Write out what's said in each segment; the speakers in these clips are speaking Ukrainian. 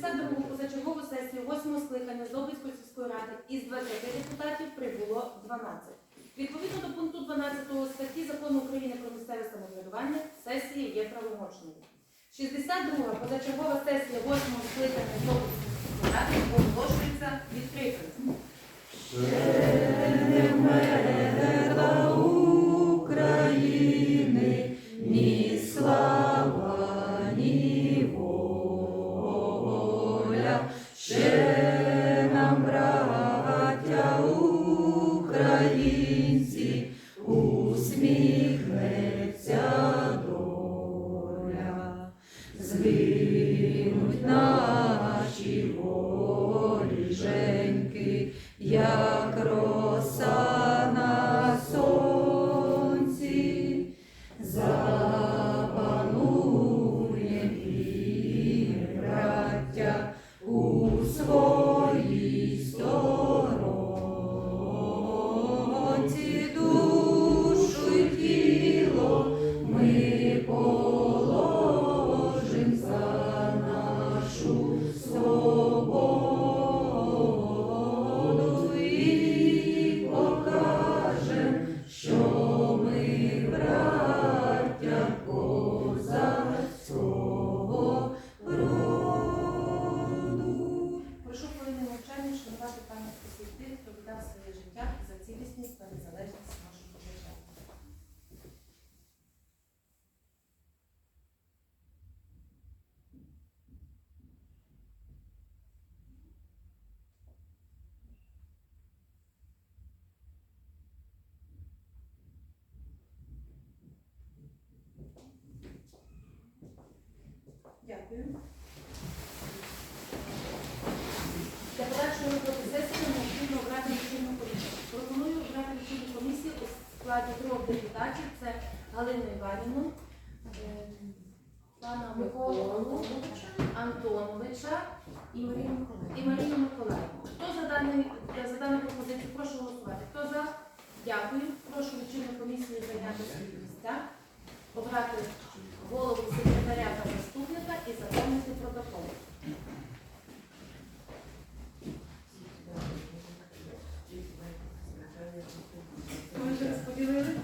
62-гу позачергову сесію 8-го скликання Здобицької сільської ради із 20 депутатів прибуло 12. Відповідно до пункту 12 статті Закону України про місцеве самоврядування сесія є правомочною. 62-га позачергова сесія 8-го скликання Здобицької сільської ради оголошується відкритою. Складі трьох депутатів. Це Галину Іванівну, е, пана Миколу Антоновича, і Марію Миколаївну. Хто за, даний, за дану пропозицію? Прошу голосувати. Хто за? Дякую. Прошу лічильну комісію зайняти свої місця, обрати голову секретаря та заступника і заповнити протокол. Ми вже розподілили.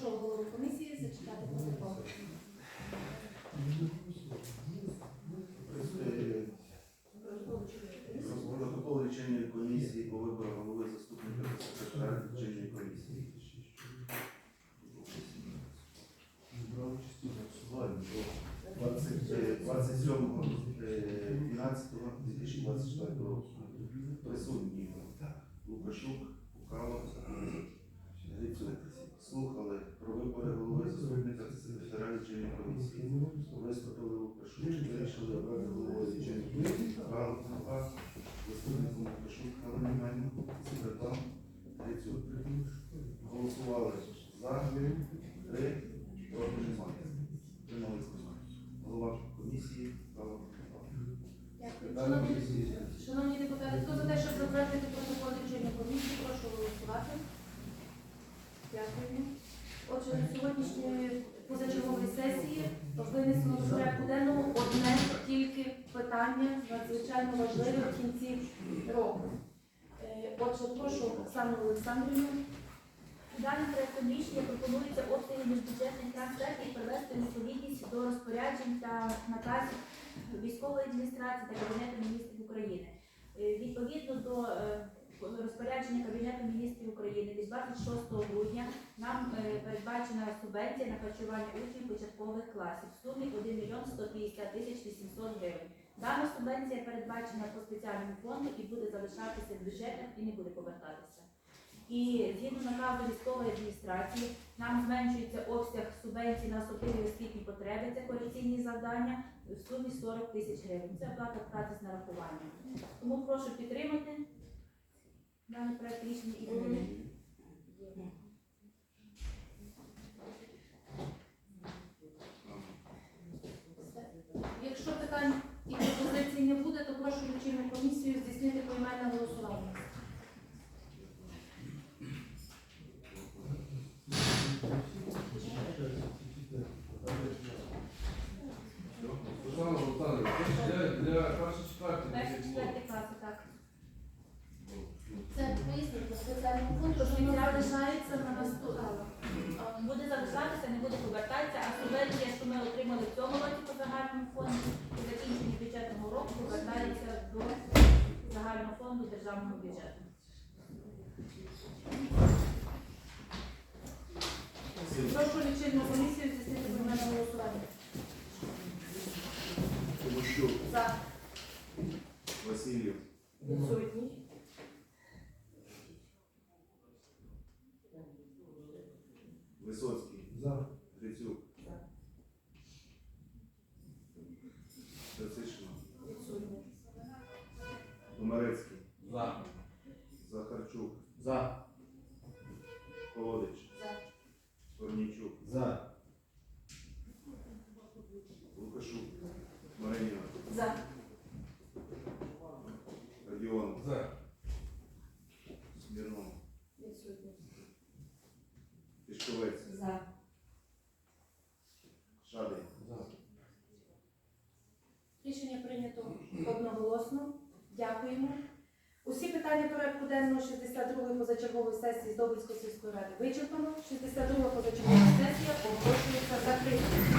Прошу голову комісії зачитати протокол. Протокол лічильної комісії по вибору голови заступника та секретаря лічильної комісії. Двадцять- е, 27.12.2024 року. Присутні Лукашук, Кукало, Грицюк. Слухали про вибори голови заступника та секретаря комісії. Виступили Лукашук, вирішили обрати головою лічильної комісії. Кукало, Кукало, заступником Лукашук, Галина Іванівна, Грицюк. Голосували за три, проти немає. Тримались немає. Голова комісії Кукало, Кукало. Дякую. Питання Шановні комісії. затвердити протокол лічильної комісії. Прошу голосувати. Дякую. Отже, на сьогоднішньої позачергової сесії винесено до порядку денного одне тільки питання надзвичайно важливе в кінці року. Е, Отже, прошу Оксану Олександрівну. Даним проектом рішення пропонується обсяги міжбюджетних трансфертів привести відповідність до розпоряджень та наказів військової адміністрації та Кабінету міністрів України. Е, Відповідно до е, розпорядження Кабінету міністрів України від 26 грудня нам е, передбачена субвенція на харчування учнів початкових класів в сумі 1 мільйон 150 тисяч 800 гривень. Дана субвенція передбачена по спеціальному фонду і буде залишатися в бюджетах і не буде повертатися. І згідно наказу військової адміністрації, нам зменшується обсяг субвенцій на особливі освітні потреби, це корекційні завдання в сумі 40 тисяч гривень. Це оплата праці з нарахуванням. Тому прошу підтримати даний проект рішення і буде. Якщо питань і пропозицій не буде, то прошу лічильну комісію здійснити поіменне голосування. Руслана Олександровна, для, для першої четвертої. Перші четверті класи, так. Це поясніть по спеціальному пункту, що він залишається на наступному. Буде залишатися, не буде повертатися, а субвенція, що ми отримали в цьому році по загальному фонду, по закінченні бюджетного року повертається до загального фонду державного бюджету. Прошу лічильну комісію здійснити поіменне голосування. Тимощук, За. Васильєв, Відсутній. Прийнято одноголосно. Дякуємо. Усі питання порядку денного 62-ї позачергової сесії з Добрицької сільської ради вичерпано. 62-га позачергова сесія оголошується закритою.